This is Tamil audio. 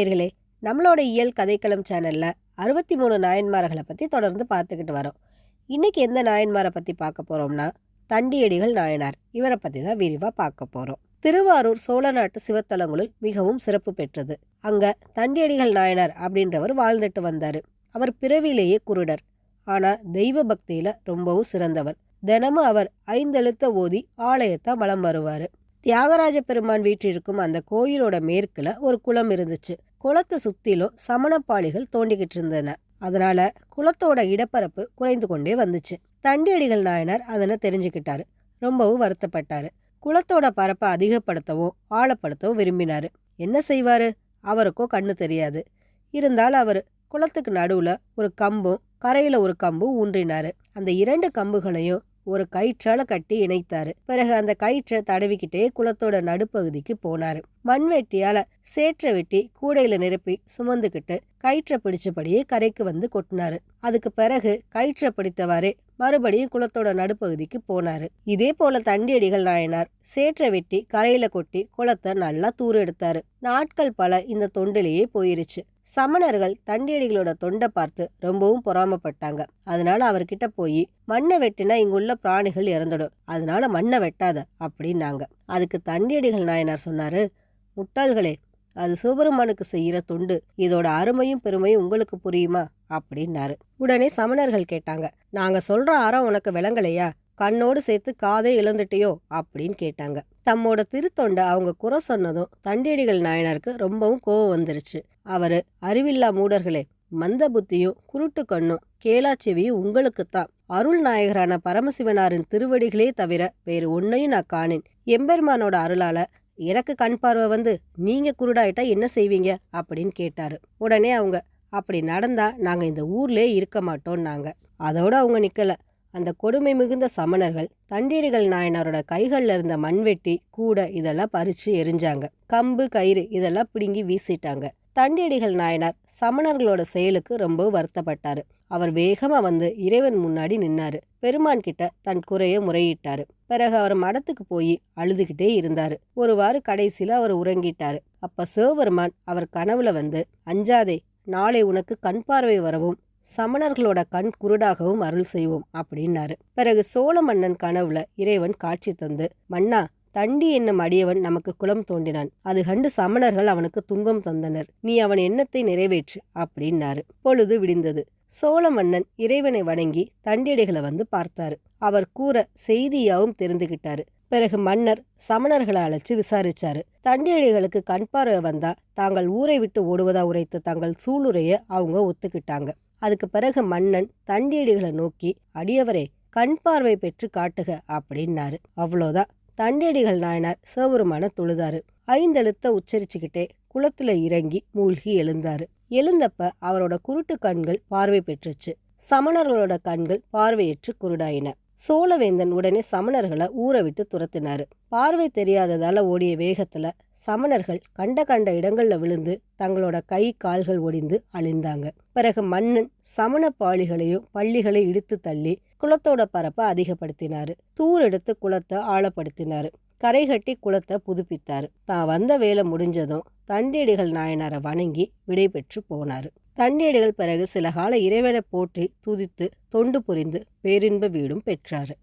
நேயர்களே நம்மளோட இயல் கதைக்களம் சேனல்ல அறுபத்தி மூணு நாயன்மார்களை பற்றி தொடர்ந்து பார்த்துக்கிட்டு வரோம். இன்னைக்கு எந்த நாயன்மாரை பற்றி பார்க்க போகிறோம்னா தண்டியடிகள் நாயனார். இவரை பற்றி தான் விரிவாக பார்க்க போகிறோம் திருவாரூர் சோழ நாட்டு சிவத்தலங்களுள் மிகவும் சிறப்பு பெற்றது. அங்கே தண்டியடிகள் நாயனார் அப்படின்றவர் வாழ்ந்துட்டு வந்தார். அவர் பிறவிலேயே குருடர். ஆனால் தெய்வ பக்தியில் ரொம்பவும் சிறந்தவர். தினமும் அவர் ஐந்தெழுத்த ஓதி ஆலயத்தை வலம் வருவார். தியாகராஜ பெருமான் வீற்றிருக்கும் அந்த கோயிலோட மேற்குல ஒரு குளம் இருந்துச்சு. குளத்தை சுற்றிலும் சமணப்பாளிகள் தோண்டிக்கிட்டு இருந்தன. அதனால குளத்தோட இடப்பரப்பு குறைந்து கொண்டே வந்துச்சு. தண்டியடிகள் நாயனார் அதனை தெரிஞ்சுக்கிட்டாரு. ரொம்பவும் வருத்தப்பட்டாரு. குளத்தோட பரப்பை அதிகப்படுத்தவும் ஆழப்படுத்தவும் விரும்பினாரு. என்ன செய்வாரு? அவருக்கோ கண்ணு தெரியாது. இருந்தாலும் அவர் குளத்துக்கு நடுவுல ஒரு கம்பும் கரையில ஒரு கம்பும் ஊன்றினாரு. அந்த இரண்டு கம்புகளையும் ஒரு கயிற்றால கட்டி இணைத்தாரு. பிறகு அந்த கயிற்றை தடவிக்கிட்டே குளத்தோட நடுப்பகுதிக்கு போனாரு. மண்வெட்டியால சேற்றை வெட்டி கூடையில நிரப்பி சுமந்துக்கிட்டு கயிற்றை பிடிச்சபடியே கரைக்கு வந்து கொட்டினாரு. அதுக்கு பிறகு கயிற்றை பிடித்தவாறே மறுபடியும் குளத்தோட நடுப்பகுதிக்கு போனாரு. இதே போல தண்டியடிகள் நாயனார் சேற்றை வெட்டி கரையில கொட்டி குளத்தை நல்லா தூர் எடுத்தாரு. நாட்கள் பல இந்த தொண்டிலேயே போயிருச்சு. சமணர்கள் தண்டியடிகளோட தொண்டை பார்த்து ரொம்பவும் பொறாமப்பட்டாங்க. அதனால அவர்கிட்ட போய் மண்ணை வெட்டினா இங்குள்ள பிராணிகள் இறந்துடும். அதனால மண்ணை வெட்டாத அப்படின்னாங்க. அதுக்கு தண்டியடிகள் நாயனார் சொன்னாரு முட்டாள்களே அது சிவபெருமானுக்கு செய்கிற தொண்டு. இதோட அருமையும் பெருமையும் உங்களுக்கு புரியுமா? அப்படின்னாரு. உடனே சமணர்கள் கேட்டாங்க. நாங்க சொல்ற அறம் உனக்கு விளங்கலையா? கண்ணோடு சேர்த்து காதே இழந்துட்டியோ அப்படின்னு கேட்டாங்க. தம்மோட திருத்தொண்டை அவங்க குறை சொன்னதும் தண்டேடிகள் நாயனாருக்கு ரொம்பவும் கோவம் வந்துருச்சு. அவரு அறிவில்லா மூடர்களே மந்த புத்தியும் குருட்டு கண்ணும் கேளாச்செவியும் உங்களுக்குத்தான். அருள் நாயகரான பரமசிவனாரின் திருவடிகளே தவிர வேறு ஒன்னையும் நான் காணேன். எம்பெருமானோட அருளால எனக்கு கண் பார்வை வந்து நீங்கள் குருடாயிட்டா என்ன செய்வீங்க? அப்படின்னு கேட்டார். உடனே அவங்க அப்படி நடந்தால் நாங்கள் இந்த ஊர்லயே இருக்க மாட்டோம்னாங்க. அதோடு அவங்க நிற்கலை அந்த கொடுமை மிகுந்த சமணர்கள் தண்டீரிகள் நாயனாரோட கைகளில் இருந்த மண்வெட்டி கூட இதெல்லாம் பறித்து எரிஞ்சாங்க. கம்பு கயிறு இதெல்லாம் பிடுங்கி வீசிட்டாங்க. தண்டியடிகள் நாயனார் சமணர்களோட செயலுக்கு ரொம்ப வருத்தப்பட்டாரு. அவர் வேகமாக வந்து இறைவன் முன்னாடி நின்னாரு. பெருமான் கிட்ட தன் குறைய முறையிட்டாரு. பிறகு அவர் மடத்துக்கு போய் அழுதுகிட்டே இருந்தாரு. ஒருவாறு கடைசியில் அவர் உறங்கிட்டாரு. அப்ப சிவபெருமான் அவர் கனவுல வந்து அஞ்சாதே நாளை உனக்கு கண் பார்வை வரவும் சமணர்களோட கண் குருடாகவும் அருள் செய்வோம் அப்படின்னாரு. பிறகு சோழ மன்னன் கனவுல இறைவன் காட்சி தந்து மன்னா தண்டி என்னும் அடியவன் நமக்கு குலம் தோண்டினான் அது கண்டு சமணர்கள் அவனுக்கு துன்பம் தந்தனர். நீ அவன் எண்ணத்தை நிறைவேற்று அப்படின்னாரு. பொழுது விடிந்தது. சோழ மன்னன் இறைவனை வணங்கி தண்டியடிகளை வந்து பார்த்தாரு. அவர் கூற செய்தியாவும் தெரிந்துகிட்டாரு. பிறகு மன்னர் சமணர்களை அழைச்சு விசாரிச்சாரு. தண்டியடிகளுக்கு கண் பார்வை வந்தா தாங்கள் ஊரை விட்டு ஓடுவதா உரைத்த தங்கள் சூளுரைய அவங்க ஒத்துக்கிட்டாங்க. அதுக்கு பிறகு மன்னன் தண்டியடிகளை நோக்கி அடியவரே கண் பார்வை பெற்று காட்டுக அப்படின்னாரு. அவ்வளோதான். தண்டேடிகள் நாயனார் சிவபெருமான தொழுதாரு. ஐந்தெழுத்த உச்சரிச்சுக்கிட்டே குளத்துல இறங்கி மூழ்கி எழுந்தாரு. எழுந்தப்ப அவரோட குருட்டு கண்கள் பார்வை பெற்றுச்சு. சமணர்களோட கண்கள் பார்வையற்று குருடாயின. சோழவேந்தன் உடனே சமணர்களை ஊரை விட்டு துரத்தினார். பார்வை தெரியாததால் ஓடிய வேகத்தில் சமணர்கள் கண்ட கண்ட இடங்களில் விழுந்து தங்களோட கை கால்கள் ஒடிந்து அழிந்தாங்க. பிறகு மன்னன் சமண பாளிகளையும் பள்ளிகளை இடித்து தள்ளி குளத்தோட பரப்பை அதிகப்படுத்தினார். தூர் எடுத்து குளத்தை ஆழப்படுத்தினார். கரை கட்டி குளத்தை புதுப்பித்தார். தான் வந்த வேலை முடிஞ்சதும் தண்டியடிகள் நாயனாரை வணங்கி விடை பெற்று தண்ணீடுகள் பிறகு சில கால இறைவனை போற்றி துதித்து தொண்டு புரிந்து பேரின்ப வீடும் பெற்றார்.